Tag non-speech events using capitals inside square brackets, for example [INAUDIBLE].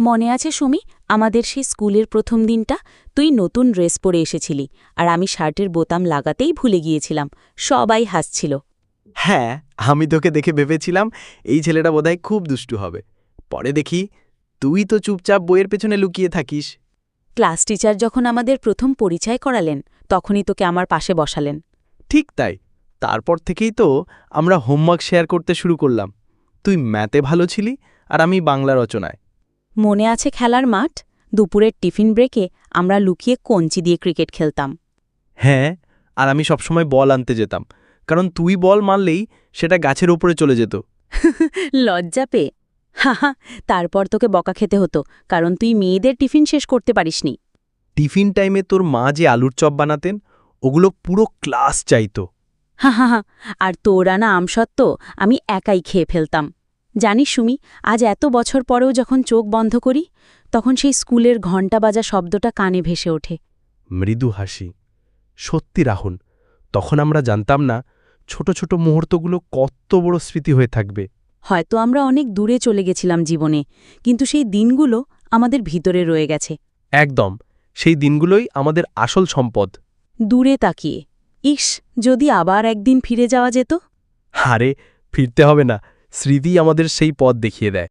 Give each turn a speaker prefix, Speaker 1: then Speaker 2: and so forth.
Speaker 1: মনে আছে সুমি? আমাদের সেই স্কুলের প্রথম দিনটা। তুই নতুন ড্রেস পরে এসেছিলি আর আমি শার্টের বোতাম লাগাতেই ভুলে গিয়েছিলাম। সবাই হাসছিল।
Speaker 2: হ্যাঁ আমি তোকে দেখে ভেবেছিলাম এই ছেলেটা বোধহয় খুব দুষ্টু হবে। পরে দেখি তুই তো চুপচাপ বইয়ের পেছনে লুকিয়ে থাকিস।
Speaker 1: ক্লাস টিচার যখন আমাদের প্রথম পরিচয় করালেন তখনই তোকে আমার পাশে বসালেন।
Speaker 2: ঠিক তাই। তারপর থেকেই তো আমরা হোমওয়ার্ক শেয়ার করতে শুরু করলাম। তুই ম্যাথে ভালো ছিলি আর আমি বাংলা রচনায়।
Speaker 1: মনে আছে খেলার মাঠ? দুপুরের টিফিন ব্রেকে আমরা লুকিয়ে কঞ্চি দিয়ে ক্রিকেট খেলতাম।
Speaker 2: হ্যাঁ আর আমি সবসময় বল আনতে যেতাম কারণ তুই বল মারলেই সেটা গাছের ওপরে চলে যেত। [LAUGHS]
Speaker 1: লজ্জা পেয়ে। হাহা তারপর তোকে বকা খেতে হতো কারণ তুই মেয়েদের টিফিন শেষ করতে পারিসনি।
Speaker 2: টিফিন টাইমে তোর মা যে আলুর চপ বানাতেন ওগুলো পুরো ক্লাস চাইতো।
Speaker 1: হা হা হা আর তোরা না আমসত্ত্ব আমি একাই খেয়ে ফেলতাম। জানিস সুমি আজ এত বছর পরেও যখন চোখ বন্ধ করি তখন সেই স্কুলের ঘণ্টা বাজা শব্দটা কানে ভেসে ওঠে।
Speaker 2: মৃদু হাসি। সত্যি রাহুল তখন আমরা জানতাম না ছোট ছোট মুহূর্তগুলো কত বড় স্মৃতি হয়ে থাকবে।
Speaker 1: হয়তো আমরা অনেক দূরে চলে গেছিলাম জীবনে কিন্তু সেই দিনগুলো আমাদের ভিতরে রয়ে গেছে।
Speaker 2: একদম সেই দিনগুলোই আমাদের আসল সম্পদ।
Speaker 1: দূরে তাকিয়ে ইস যদি আবার একদিন ফিরে যাওয়া যেত?
Speaker 2: হারে ফিরতে হবে না। স্মৃতি আমাদের সেই পথ দেখিয়ে দেয়।